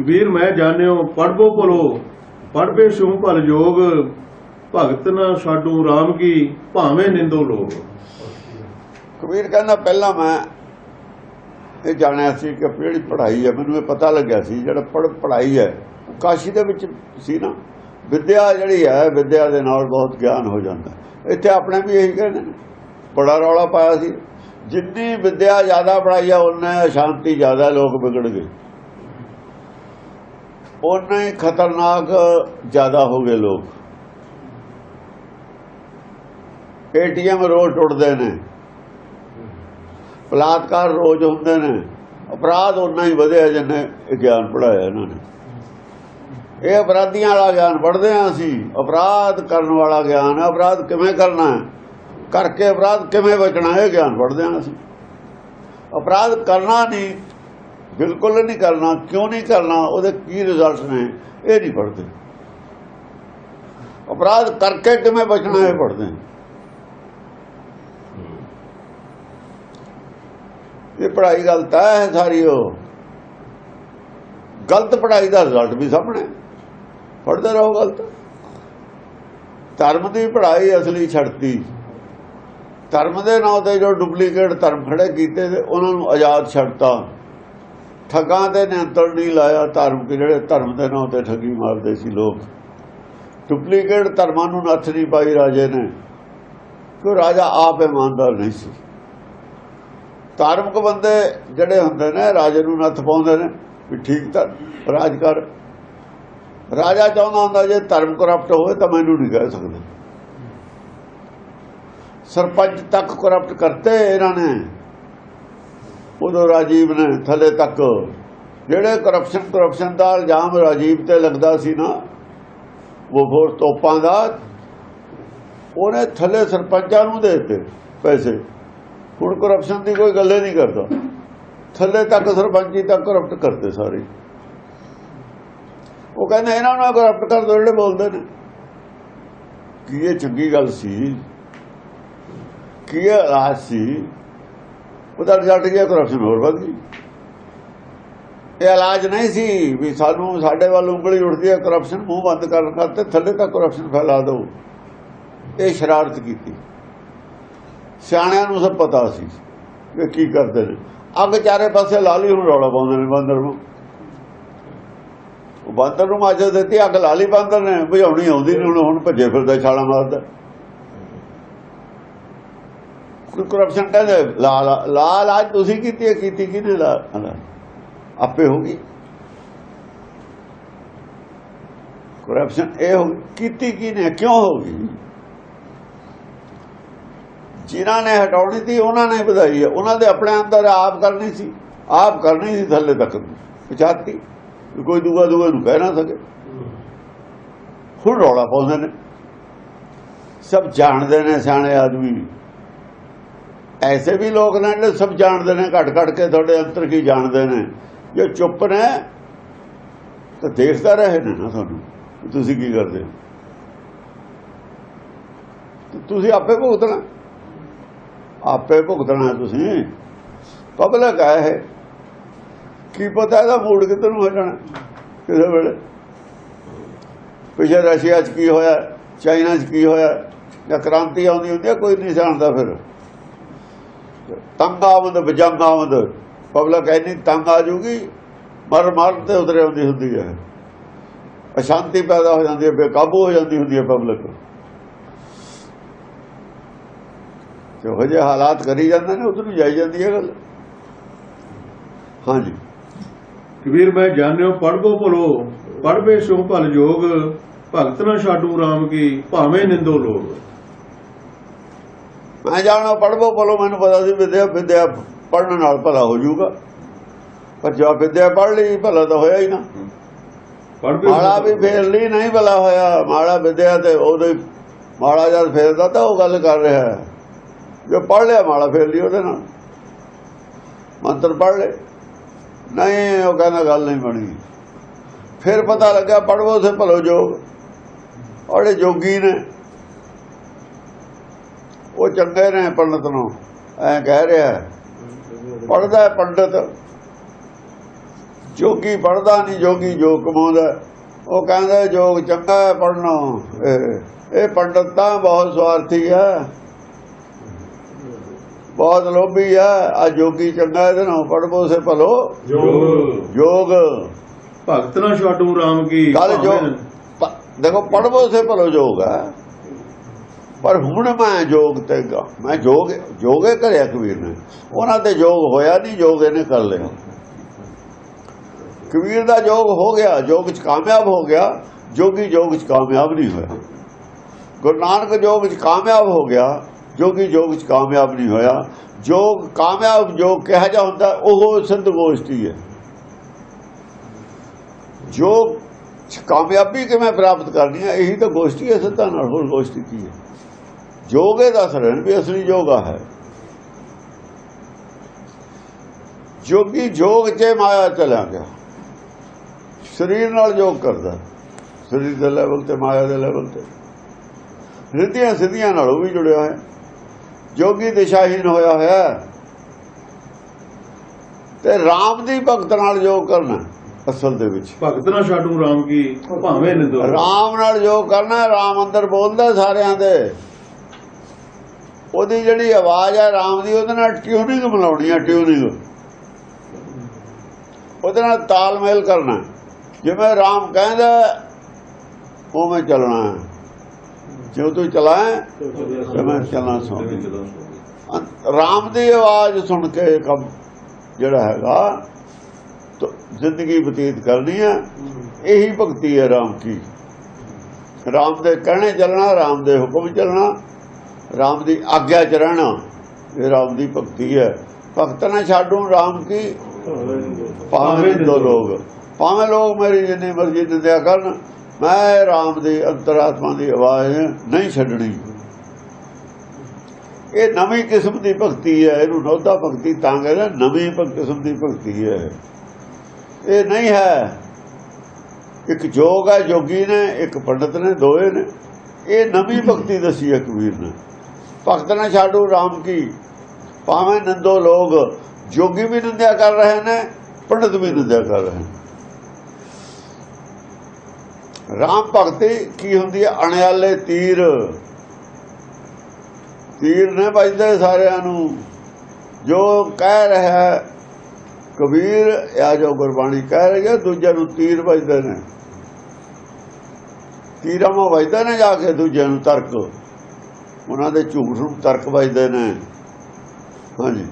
ਕਬੀਰ, ਮੈਂ ਜਾਣਿਓ ਪੜਬੋ ਭਲੋ ਪੜਬੇ ਸਿਉ ਭਲ ਜੋਗ, ਭਗਤ ਨਾ ਸਾਡੂ RAM ਕੀ, ਭਾਵੇਂ ਨਿੰਦੋ ਲੋਗ ਕਬੀਰ ਕਹਿੰਦਾ, ਪਹਿਲਾਂ ਮੈਂ ਇਹ ਜਾਣਿਆ ਸੀ ਕਿ ਜਿਹੜੀ ਪੜ੍ਹਾਈ ਹੈ, ਮੈਨੂੰ ਇਹ ਪਤਾ ਲੱਗਿਆ ਸੀ, ਜਿਹੜਾ ਪੜ੍ਹ ਪੜ੍ਹਾਈ ਹੈ, ਕਾਸ਼ੀ ਦੇ ਵਿੱਚ ਸੀ ਨਾ। ਵਿਦਿਆ ਜਿਹੜੀ ਹੈ, ਵਿਦਿਆ ਦੇ ਨਾਲ ਬਹੁਤ ਗਿਆਨ ਹੋ ਜਾਂਦਾ। ਇੱਥੇ ਆਪਣੇ ਵੀ ਇਹੀ ਕਹਿੰਦੇ ਨੇ, ਬੜਾ ਰੌਲਾ ਪਾਇਆ ਸੀ। ਜਿੰਨੀ ਵਿਦਿਆ ਜ਼ਿਆਦਾ ਪੜਾਈ ਹੈ ਉਨਾ ਸ਼ਾਂਤੀ ਜ਼ਿਆਦਾ ਲੋਕ ਵਿਗੜ ਗਏ। ਉਨਾ ਖਤਰਨਾਕ ਜ਼ਿਆਦਾ ਹੋ ਗਏ ਲੋਕ। ਏਟੀਐਮ ਰੋਜ਼ ਟੁੱਟਦੇ ਨੇ। ਬਲਾਤਕਾਰ ਰੋਜ਼ ਹੁੰਦੇ ਨੇ। ਅਪਰਾਧ ਉਨਾ ਹੀ ਵਧਿਆ ਜਿੰਨੇ ਇਹ ਗਿਆਨ ਪੜਾਇਆ ਇਹਨਾਂ ਨੇ। ਇਹ ਅਪਰਾਧੀਆਂ ਵਾਲਾ ਗਿਆਨ ਪੜ੍ਹਦੇ ਹਾਂ ਅਸੀਂ। ਅਪਰਾਧ ਕਰਨ ਵਾਲਾ ਗਿਆਨ ਅਪਰਾਧ ਕਿਵੇਂ ਕਰਨਾ ਕਰਕੇ ਅਪਰਾਧ ਕਿਵੇਂ ਬਚਣਾ ਇਹ ਗਿਆਨ ਪੜ੍ਹਦੇ ਹਾਂ ਅਸੀਂ। ਅਪਰਾਧ ਕਰਨਾ ਨਹੀਂ ਬਿਲਕੁਲ ਨਹੀਂ ਕਰਨਾ, ਕਿਉਂ ਨਹੀਂ ਕਰਨਾ, ਉਹਦੇ ਕੀ ਰਿਜ਼ਲਟਸ ਨੇ, ਇਹ ਨਹੀਂ ਪੜ੍ਹਦੇ। ਅਪਰਾਧ ਕਰਕੇ ਕਿਵੇਂ ਬਚਣਾ, ਇਹ ਪੜ੍ਹਦੇ ਇਹ ਪੜ੍ਹਾਈ ਗਲਤ ਹੈ ਸਾਰੀ ਉਹ। ਗਲਤ ਪੜ੍ਹਾਈ ਦਾ ਰਿਜ਼ਲਟ ਵੀ ਸਾਹਮਣੇ। ਪੜ੍ਹਦੇ ਰਹੋ ਗਲਤ। ਧਰਮ ਦੀ ਪੜ੍ਹਾਈ ਅਸਲੀ ਛੱਡਤੀ। ਧਰਮ ਦੇ ਨਾਂ ਤੇ ਜੋ ਡੁਪਲੀਕੇਟ ਧਰਮ ਖੜੇ ਕੀਤੇ ਤੇ ਉਹਨਾਂ ਨੂੰ ਆਜ਼ਾਦ ਛੱਡਤਾ। ਠੱਗਾਂ ਤੇ ਨਿਯੰਤਰਣ ਨਹੀਂ ਲਾਇਆ, ਧਰਮ ਜਿਹੜੇ ਧਰਮ ਦੇ ਨਾਂ ਤੇ ਠੱਗੀ ਮਾਰਦੇ ਸੀ ਲੋਕ। ਡੁਪਲੀਕੇਟ ਧਰਮਾਂ ਨੂੰ ਨੱਥ ਨਹੀਂ ਪਾਈ ਰਾਜੇ ਨੇ। ਕਿਉਂ ਰਾਜਾ ਆਪ ਇਮਾਨਦਾਰ ਨਹੀਂ ਸੀ। ਧਾਰਮਿਕ ਬੰਦੇ ਜਿਹੜੇ ਹੁੰਦੇ ਨੇ, ਰਾਜੇ ਨੂੰ ਨੱਥ ਪਾਉਂਦੇ ਨੇ, ਵੀ ਠੀਕ ਤਾਂ ਰਾਜ ਕਰ। ਰਾਜਾ ਚਾਹੁੰਦਾ ਹੁੰਦਾ ਜੇ ਧਰਮ ਕਰਪਟ ਹੋਵੇ ਤਾਂ ਮੈਨੂੰ ਨਹੀਂ ਕਹਿ ਸਕਦੇ। ਸਰਪੰਚ ਤੱਕ ਕਰਪਟ ਕਰਤੇ ਇਹਨਾਂ ਨੇ। ਉਦੋਂ ਰਾਜੀਵ ਨੇ ਥੱਲੇ ਤੱਕ, ਜਿਹੜੇ ਕਰਪਸ਼ਨ ਕਰਪਸ਼ਨ ਦਾ ਇਲਜ਼ਾਮ ਰਾਜੀਵ ਤੇ ਲੱਗਦਾ ਸੀ ਨਾ, ਉਹ ਫੋਰ ਤੋਪਾਂ ਦਾ, ਉਹਨੇ ਥੱਲੇ ਸਰਪੰਚਾਂ ਨੂੰ ਦੇ ਦਿੱਤੇ ਪੈਸੇ। ਹੁਣ ਕਰਪਸ਼ਨ ਦੀ ਕੋਈ ਗੱਲ ਨਹੀਂ ਕਰਦਾ। ਥੱਲੇ ਤੱਕ ਸਰਪੰਚੀ ਤੱਕ ਕਰਪਟ ਕਰਦੇ ਸਾਰੇ। ਉਹ ਕਹਿੰਦੇ ਇਹਨਾਂ ਨੂੰ ਕਰਪਟ ਕਰ ਦੋ ਜਿਹੜੇ ਬੋਲਦੇ ਨੇ। ਕੀ ਇਹ ਚੰਗੀ ਗੱਲ ਸੀ? ਕੀ ਇਹ ਇਲਾਜ ਸੀ? ਉਹਦਾ ਰਿਜ਼ਲਟ ਗਿਆ ਕਰਪਸ਼ਨ ਹੋਰ ਵੱਧ ਗਈ। ਇਹ ਇਲਾਜ ਨਹੀਂ ਸੀ ਵੀ ਸਾਨੂੰ ਸਾਡੇ ਵੱਲ ਉਂਗਲੀ ਉੱਠਦੀ ਹੈ ਕਰਪਸ਼ਨ ਮੂੰਹ ਬੰਦ ਕਰਨ ਖਾਤੇ ਥੱਲੇ ਤੱਕ ਕਰਪਸ਼ਨ ਫੈਲਾ ਦਿਓ ਇਹ ਸ਼ਰਾਰਤ ਕੀਤੀ। ਸਿਆਣਿਆਂ ਨੂੰ ਸਭ ਪਤਾ ਸੀ ਕਿ ਕੀ ਕਰਦੇ ਨੇ। ਅੱਗ ਚਾਰੇ ਪਾਸੇ ਲਾਲੀ ਹੁਣ ਰੌਲਾ ਪਾਉਂਦੇ ਨੇ ਬਾਂਦਰ ਨੂੰ। ਉਹ ਬਾਂਦਰ ਨੂੰ ਮਾਜਾ ਦਿੱਤੀ ਅੱਗ ਲਾਲੀ ਬਾਂਦਰ ਨੇ, ਬੁਝਾਉਣੀ ਆਉਂਦੀ ਨਹੀਂ ਹੁਣ ਹੁਣ ਭੱਜੇ ਫਿਰਦਾ ਛਾਲਾ ਮਾਰਦਾ। ਕੋਈ ਕਰਪਸ਼ਨ ਕਹਿੰਦੇ ਲਾਲ ਲਾਲ ਲਾ ਤੁਸੀਂ ਕੀਤੀ ਹੈ, ਕੀਤੀ ਕਿਹਨੇ ਲਾ ਲਾ? ਆਪੇ ਹੋਗੀ ਕਰਪਸ਼ਨ ਇਹ ਕੀਤੀ ਕਿਹਨੇ, ਕਿਉਂ ਹੋਗੀ ਜਿਨ੍ਹਾਂ ਨੇ ਹਟਾਉਣੀ ਸੀ, ਉਹਨਾਂ ਨੇ ਵਧਾਈ ਹੈ। ਉਹਨਾਂ ਦੇ ਆਪਣੇ ਅੰਦਰ ਆਪ ਕਰਨੀ ਸੀ, ਆਪ ਕਰਨੀ ਸੀ, ਥੱਲੇ ਤੱਕ ਪਛਾਤੀ। ਕੋਈ ਦੂਆ ਦੂਆ ਨੂੰ ਕਹਿ ਨਾ ਸਕੇ। ਹੁਣ ਰੌਲਾ ਪਾਉਂਦੇ ਨੇ। ਸਭ ਜਾਣਦੇ ਨੇ ਸਿਆਣੇ ਆਦਮੀ। ਐਸੇ ਵੀ ਲੋਕ ਨੇ ਜਿਹੜੇ ਸਭ ਜਾਣਦੇ ਨੇ, ਘਟ ਘਟ ਕੇ ਤੁਹਾਡੇ ਅੰਦਰ ਕੀ ਜਾਣਦੇ ਨੇ। ਜੇ ਚੁੱਪ ਨੇ, ਤਾਂ ਦੇਖਦਾ ਰਹੇ ਨੇ ਨਾ ਤੁਹਾਨੂੰ। ਤੁਸੀਂ ਕੀ ਕਰਦੇ ਹੋ? ਤੁਸੀਂ ਆਪੇ ਭੁਗਤਣਾ। ਆਪੇ ਭੁਗਤਣਾ ਤੁਸੀਂ। ਪਬਲਿਕ ਹੈ ਇਹ। ਕੀ ਪਤਾ ਇਹਦਾ ਮੂਡ ਕਿੱਧਰ ਨੂੰ ਹੋ ਜਾਣਾ ਕਿਸੇ ਵੇਲੇ। ਪਿਛੇ ਰਸ਼ੀਆ 'ਚ ਕੀ ਹੋਇਆ, ਚਾਈਨਾ 'ਚ ਕੀ ਹੋਇਆ, ਜਾਂ ਕ੍ਰਾਂਤੀ ਆਉਂਦੀ ਹੁੰਦੀ ਹੈ, ਕੋਈ ਨਹੀਂ ਜਾਣਦਾ ਫਿਰ। ਤੰਗ ਆਮਦ ਬਜੰਗ ਆਮਦ ਪਬਲਿਕ ਐਨੀ ਤੰਗ ਆ ਜੂਗੀ, ਮਰ ਮਰ ਤੇ ਉਤਰੇ ਆਉਂਦੀ ਹੁੰਦੀ ਹੈ। ਅਸ਼ਾਂਤੀ ਪੈਦਾ ਹੋ ਜਾਂਦੀ ਹੈ, ਬੇਕਾਬੂ ਹੋ ਜਾਂਦੀ ਹੁੰਦੀ ਹੈ ਪਬਲਿਕ। ਜੋ ਜਿਹੇ ਹਾਲਾਤ ਕਰੀ ਜਾਂਦੇ ਨੇ, ਉਧਰ ਨੂੰ ਜਾਈ ਜਾਂਦੀ ਹੈ ਗੱਲ। ਹਾਂਜੀ। ਕਬੀਰ, ਮੈਂ ਜਾਣਿਓ ਪੜਬੋ ਭਲੋ ਪੜਵੇ ਸ਼ੋ ਭਲ ਜੋਗ ਭਗਤ ਨਾ ਛਾਡੂ RAM ਕੀ, ਭਾਵੇਂ ਨਿੰਦੋ ਲੋਗ ਮੈਂ ਜਾਣਾ ਪੜ੍ਹਬੋ ਬੋਲੋ ਮੈਨੂੰ ਪਤਾ ਸੀ ਵਿਦਿਆ ਵਿਦਿਆ ਪੜ੍ਹਨ ਨਾਲ ਭਲਾ ਹੋ ਜਾਊਗਾ। ਪਰ ਜੋ ਵਿਦਿਆ ਪੜ੍ਹ ਲਈ ਭਲਾ ਤਾਂ ਹੋਇਆ ਹੀ ਨਾ। ਮਾਲਾ ਵੀ ਫੇਰ ਲਈ ਨਹੀਂ ਭਲਾ ਹੋਇਆ। ਮਾਲਾ ਵਿਦਿਆ ਤੇ ਉਹਦੇ ਮਾਲਾ ਜਦ ਫੇਰਦਾ ਤਾਂ ਉਹ ਗੱਲ ਕਰ ਰਿਹਾ ਹੈ। ਜੋ ਪੜ੍ਹ ਲਿਆ ਮਾਲਾ ਫੇਰ ਲਈ ਉਹਦੇ ਨਾਲ। ਮੰਤਰ ਪੜ੍ਹ ਲੈ ਨਹੀਂ ਉਹ ਕਹਿੰਦਾ ਗੱਲ ਨਹੀਂ ਬਣੀ। ਫਿਰ ਪਤਾ ਲੱਗਾ ਪੜਵੋ ਸੇ ਭਲੋ ਜੋਗ। ਉਹਦੇ ਜੋਗੀ ਨੇ ਉਹ ਚੰਗੇ ਨੇ ਪੰਡਤ ਨੂੰ ਐ ਕਹਿ ਰਿਹਾ ਪੜਦਾ ਪੰਡਤ। ਜੋਗੀ ਪੜਦਾ ਨਹੀਂ ਜੋਗੀ ਜੋ ਕਮਾਉਂਦਾ ਉਹ ਕਹਿੰਦਾ ਜੋਗ ਚੰਗਾ ਹੈ ਪੜਨਾ ਇਹ ਪੰਡਤ ਤਾਂ ਬਹੁਤ ਸਵਾਰਥੀ ਹੈ। ਬਹੁਤ ਲੋਭੀ ਹੈ। ਆ ਜੋਗੀ ਚੰਗਾ ਇਹਦੇ ਨਾਲ ਪੜਬੋ ਸੇ ਭਲੋ। ਜੋਗ। ਜੋਗ ਭਗਤ ਨਾ ਛਾਡੂ ਰਾਮ ਕੀ ਕੱਲ ਜੋ ਦੇਖੋ ਪੜਬੋ ਸੇ ਭਲੋ ਜੋਗ ਹੈ। ਪਰ ਹੁਣ ਮੈਂ ਜੋਗ ਤੇ ਗਾ। ਮੈਂ ਜੋਗ, ਜੋਗੇ ਕਰਿਆ ਕਬੀਰ ਨੇ। ਉਹਨਾਂ ਤੇ ਜੋਗ ਹੋਇਆ ਨਹੀਂ, ਜੋਗ ਇਹਨੇ ਕਰ ਲਿਆ। ਕਬੀਰ ਦਾ ਜੋਗ ਹੋ ਗਿਆ, ਜੋਗ ਚ ਕਾਮਯਾਬ ਹੋ ਗਿਆ। ਜੋਗੀ ਜੋਗ ਚ ਕਾਮਯਾਬ ਨਹੀਂ ਹੋਇਆ। ਗੁਰੂ ਨਾਨਕ ਜੋਗ ਚ ਕਾਮਯਾਬ ਹੋ ਗਿਆ, ਜੋਗੀ ਜੋਗ ਚ ਕਾਮਯਾਬ ਨਹੀਂ ਹੋਇਆ। ਜੋਗ, ਕਾਮਯਾਬ ਜੋ ਕਿਹਾ ਜਾ ਹੁੰਦਾ, ਉਹ ਸੰਤ ਗੋਸ਼ਟੀ ਹੈ। ਜੋ ਕਾਮਯਾਬੀ ਕਿਵੇਂ ਪ੍ਰਾਪਤ ਕਰਨੀ ਹੈ, ਇਹੀ ਤਾਂ ਗੋਸ਼ਟੀ ਹੈ ਸਿੱਧਾ ਨਾਲ ਹੋਰ ਗੋਸ਼ਟੀ ਕੀ ਹੈ? ਜੋਗੇ ਦੱਸ ਰਹੇ ਨੇ ਵੀ ਅਸਲੀ ਯੋਗਾ ਹੈ। ਜੋਗੀ ਜੋਗ 'ਚ ਮਾਇਆ ਚਲਾ ਗਿਆ। ਸਰੀਰ ਨਾਲ ਜੋਗ ਕਰਦਾ। ਸਰੀਰ ਦੇ ਲੈਵਲ ਤੇ ਮਾਇਆ ਦੇ ਲੈਵਲ ਤੇ। ਰਿੱਧੀਆਂ ਸਿੱਧੀਆਂ ਨਾਲ ਉਹ ਵੀ ਜੁੜਿਆ ਹੋਇਆ। ਜੋਗੀ ਦਿਸ਼ਾਹੀਨ ਹੋਇਆ ਹੋਇਆ। ਤੇ RAM ਦੀ ਭਗਤ ਨਾਲ ਜੋਗ ਕਰਨਾ ਅਸਲ ਦੇ ਵਿੱਚ। ਭਗਤ ਨਾ ਛਾਡੂ ਰਾਮ ਕੀ? ਭਾਵੇਂ ਨਿੰਦੋ। ਰਾਮ ਨਾਲ ਜੋ ਕਰਨਾ ਰਾਮ ਅੰਦਰ ਬੋਲਦਾ ਸਾਰਿਆਂ ਦੇ। ਉਹਦੀ ਜਿਹੜੀ ਆਵਾਜ਼ ਹੈ ਰਾਮ ਦੀ, ਉਹਦੇ ਨਾਲ ਟਿਊਨਿੰਗ ਬਣਾਉਣੀ ਹੈ ਟਿਊਨਿੰਗ ਉਹਦੇ ਨਾਲ ਤਾਲਮੇਲ ਕਰਨਾ। ਜਿਵੇਂ ਰਾਮ ਕਹਿੰਦਾ, ਉਵੇਂ ਚੱਲਣਾ। ਹੈ ਤੂੰ ਚਲਾਏ, ਤੇ ਮੈਂ ਚੱਲਣਾ ਸੁਣ ਰਾਮ ਦੀ ਆਵਾਜ਼ ਸੁਣ ਕੇ ਕੰਮ ਜਿਹੜਾ ਹੈਗਾ ਜ਼ਿੰਦਗੀ ਬਤੀਤ ਕਰਨੀ ਹੈ ਇਹੀ ਭਗਤੀ ਹੈ ਰਾਮ ਕੀ ਰਾਮ ਦੇ ਕਹਿਣੇ ਚੱਲਣਾ, ਰਾਮ ਦੇ ਹੁਕਮ ਚੱਲਣਾ। ਰਾਮ ਦੀ ਆਗਿਆ ਚ ਰਹਿਣਾ। ਇਹ ਰਾਮ ਦੀ ਭਗਤੀ ਹੈ। ਭਗਤ ਨਾ ਛਾਡੂ ਰਾਮ ਕੀ? ਭਾਵੇਂ ਦੋ ਲੋਗ ਭਾਵੇਂ ਲੋਕ ਮੇਰੀ ਜਿੰਨੀ ਮਰਜ਼ੀ ਨਿੰਦਿਆ ਕਰਨ ਮੈਂ ਰਾਮ ਦੀ ਅੰਤਰਾਤਮਾ ਦੀ ਆਵਾਜ਼ ਨਹੀਂ ਛੱਡਣੀ। ਇਹ ਨਵੀਂ ਕਿਸਮ ਦੀ ਭਗਤੀ ਹੈ। ਇਹਨੂੰ ਨੌਦਾ ਭਗਤੀ ਤਾਂ ਕਹਿੰਦੇ ਨਵੀਂ ਕਿਸਮ ਦੀ ਭਗਤੀ ਹੈ। ਇਹ ਨਹੀਂ ਹੈ। ਇੱਕ ਜੋਗ ਹੈ ਜੋਗੀ ਨੇ ਇੱਕ ਪੰਡਤ ਨੇ ਦੋਏ ਨੇ। ਇਹ ਨਵੀਂ ਭਗਤੀ ਦਸੀ ਹੈ ਕਬੀਰ ਨੇ। ਭਗਤ ਨੇ ਛਾਡੂ ਰਾਮ ਕੀ? ਭਾਵੇਂ ਨੰਦੋ ਲੋਗ ਜੋਗੀ ਵੀ ਨਿੰਦਿਆ ਕਰ ਰਹੇ ਨੇ, ਪੰਡਤ ਵੀ ਨਿੰਦਿਆ ਕਰ ਰਹੇ ਨੇ। ਰਾਮ ਭਗਤੀ ਕੀ ਹੁੰਦੀ ਹੈ? ਅਣਿਆਲੇ ਤੀਰ। ਤੀਰ ਨੇ ਵੱਜਦੇ ਸਾਰਿਆਂ ਨੂੰ। ਜੋ ਕਹਿ ਰਿਹਾ ਕਬੀਰ, ਆ ਜੋ ਗੁਰਬਾਣੀ ਕਹਿ ਰਹੀ ਹੈ, ਦੂਜਿਆਂ ਨੂੰ ਤੀਰ ਵੱਜਦੇ ਨੇ। ਤੀਰਾਂ ਮਾ ਵੱਜਦੇ ਨੇ ਜਾ ਕੇ ਦੂਜਿਆਂ ਨੂੰ ਤਰਕ। ਉਹਨਾਂ ਦੇ ਝੂਠ ਨੂੰ ਤਰਕ ਵੱਜਦੇ ਨੇ। ਹਾਂਜੀ।